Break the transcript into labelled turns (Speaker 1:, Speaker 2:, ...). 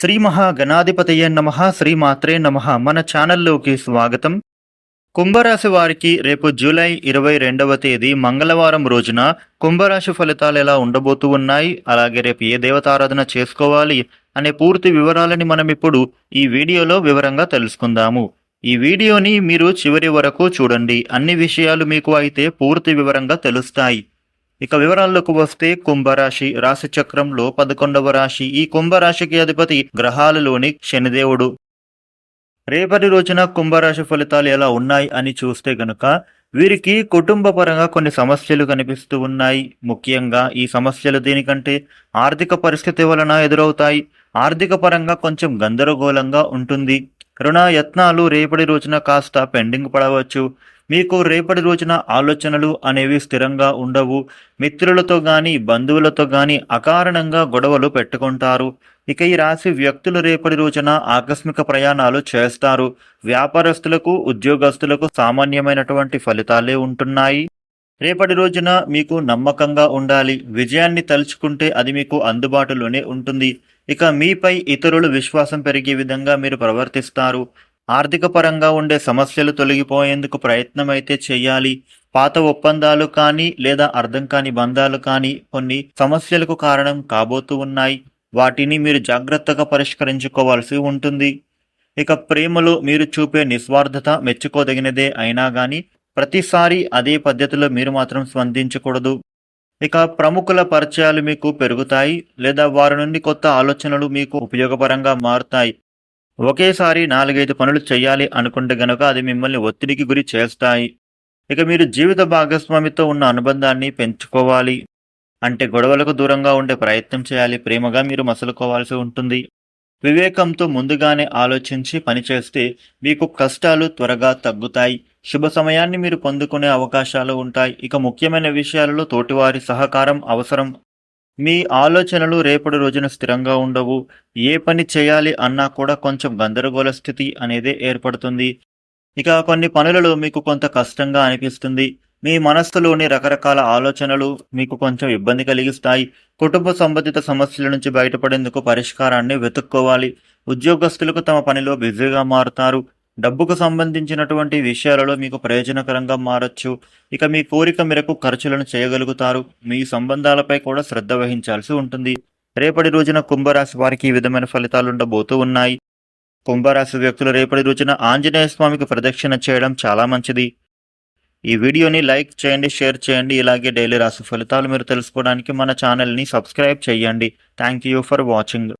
Speaker 1: శ్రీ మహాగణాధిపతయ నమ శ్రీ మాత్రే నమ. మన ఛానల్లోకి స్వాగతం. కుంభరాశి వారికి రేపు జూలై ఇరవై రెండవ తేదీ మంగళవారం రోజున కుంభరాశి ఫలితాలు ఎలా ఉండబోతూ ఉన్నాయి అలాగే రేపు ఏ దేవతారాధన చేసుకోవాలి అనే పూర్తి వివరాలని మనం ఇప్పుడు ఈ వీడియోలో వివరంగా తెలుసుకుందాము. ఈ వీడియోని మీరు చివరి వరకు చూడండి. అన్ని విషయాలు మీకు అయితే పూర్తి వివరంగా తెలుస్తాయి. ఇక వివరాల్లోకి వస్తే కుంభరాశి రాశి చక్రంలో పదకొండవ రాశి ఈ కుంభరాశికి అధిపతి గ్రహాలలోని శనిదేవుడు. రేపటి రోజున కుంభరాశి ఫలితాలు ఎలా ఉన్నాయి అని చూస్తే గనుక వీరికి కుటుంబ పరంగా కొన్ని సమస్యలు కనిపిస్తూ ఉన్నాయి. ముఖ్యంగా ఈ సమస్యలు దేనికంటే ఆర్థిక పరిస్థితి వలన ఎదురవుతాయి. ఆర్థిక పరంగా కొంచెం గందరగోళంగా ఉంటుంది. రుణ యత్నాలు రేపటి రోజున కాస్త పెండింగ్ పడవచ్చు. మీకు రేపటి రోజున ఆలోచనలు అనేవి స్థిరంగా ఉండవు. మిత్రులతో గాని బంధువులతో గాని అకారణంగా గొడవలు పెట్టుకుంటారు. ఇక ఈ రాశి వ్యక్తులు రేపటి రోజున ఆకస్మిక ప్రయాణాలు చేస్తారు. వ్యాపారస్తులకు ఉద్యోగస్తులకు సామాన్యమైనటువంటి ఫలితాలే ఉంటున్నాయి. రేపటి రోజున మీకు నమ్మకంగా ఉండాలి. విజయాన్ని తలుచుకుంటే అది మీకు అందుబాటులోనే ఉంటుంది. ఇక మీపై ఇతరులు విశ్వాసం పెరిగే విధంగా మీరు ప్రవర్తిస్తారు. ఆర్థిక పరంగా ఉండే సమస్యలు తొలగిపోయేందుకు ప్రయత్నం అయితే చేయాలి పాత ఒప్పందాలు కానీ లేదా అర్థం కాని బంధాలు కానీ కొన్ని సమస్యలకు కారణం కాబోతూ ఉన్నాయి. వాటిని మీరు జాగ్రత్తగా పరిష్కరించుకోవాల్సి ఉంటుంది. ఇక ప్రేమలో మీరు చూపే నిస్వార్థత మెచ్చుకోదగినదే అయినా కానీ ప్రతిసారి అదే పద్ధతిలో మీరు మాత్రం స్పందించకూడదు. ఇక ప్రముఖుల పరిచయాలు మీకు పెరుగుతాయి లేదా వారి నుండి కొత్త ఆలోచనలు మీకు ఉపయోగపరంగా మారుతాయి. ఒకేసారి నాలుగైదు పనులు చేయాలి అనుకుంటే గనుక అది మిమ్మల్ని ఒత్తిడికి గురి చేస్తాయి. ఇక మీరు జీవిత భాగస్వామితో ఉన్న అనుబంధాన్ని పెంచుకోవాలి. అంటే గొడవలకు దూరంగా ఉండే ప్రయత్నం చేయాలి ప్రేమగా మీరు మసలుకోవాల్సి ఉంటుంది. వివేకంతో ముందుగానే ఆలోచించి పనిచేస్తే మీకు కష్టాలు త్వరగా తగ్గుతాయి. శుభ సమయాన్ని మీరు పొందుకునే అవకాశాలు ఉంటాయి. ఇక ముఖ్యమైన విషయాలలో తోటివారి సహకారం అవసరం. మీ ఆలోచనలు రేపటి రోజున స్థిరంగా ఉండవు. ఏ పని చేయాలి అన్నా కూడా కొంచెం గందరగోళ స్థితి అనేది ఏర్పడుతుంది. ఇక కొన్ని పనులలో మీకు కొంత కష్టంగా అనిపిస్తుంది. మీ మనస్సులోని రకరకాల ఆలోచనలు మీకు కొంచెం ఇబ్బంది కలిగిస్తాయి. కుటుంబ సంబంధిత సమస్యల నుంచి బయటపడేందుకు పరిష్కారాన్ని వెతుక్కోవాలి. ఉద్యోగస్తులకు తమ పనిలో బిజీగా మారుతారు. డబ్బుకు సంబంధించినటువంటి విషయాలలో మీకు ప్రయోజనకరంగా మారచ్చు. ఇక మీ కోరిక మేరకు ఖర్చులను చేయగలుగుతారు. మీ సంబంధాలపై కూడా శ్రద్ధ వహించాల్సి ఉంటుంది. రేపటి రోజున కుంభరాశి వారికి ఈ విధమైన ఫలితాలు ఉండబోతూ ఉన్నాయి. కుంభరాశి వ్యక్తులు రేపటి రోజున ఆంజనేయ స్వామికి ప్రదక్షిణ చేయడం చాలా మంచిది. ఈ వీడియోని లైక్ చేయండి షేర్ చేయండి. ఇలాగే డైలీ రాశి ఫలితాలు మీరు తెలుసుకోవడానికి మన ఛానల్ని సబ్స్క్రైబ్ చేయండి. Thank you for watching.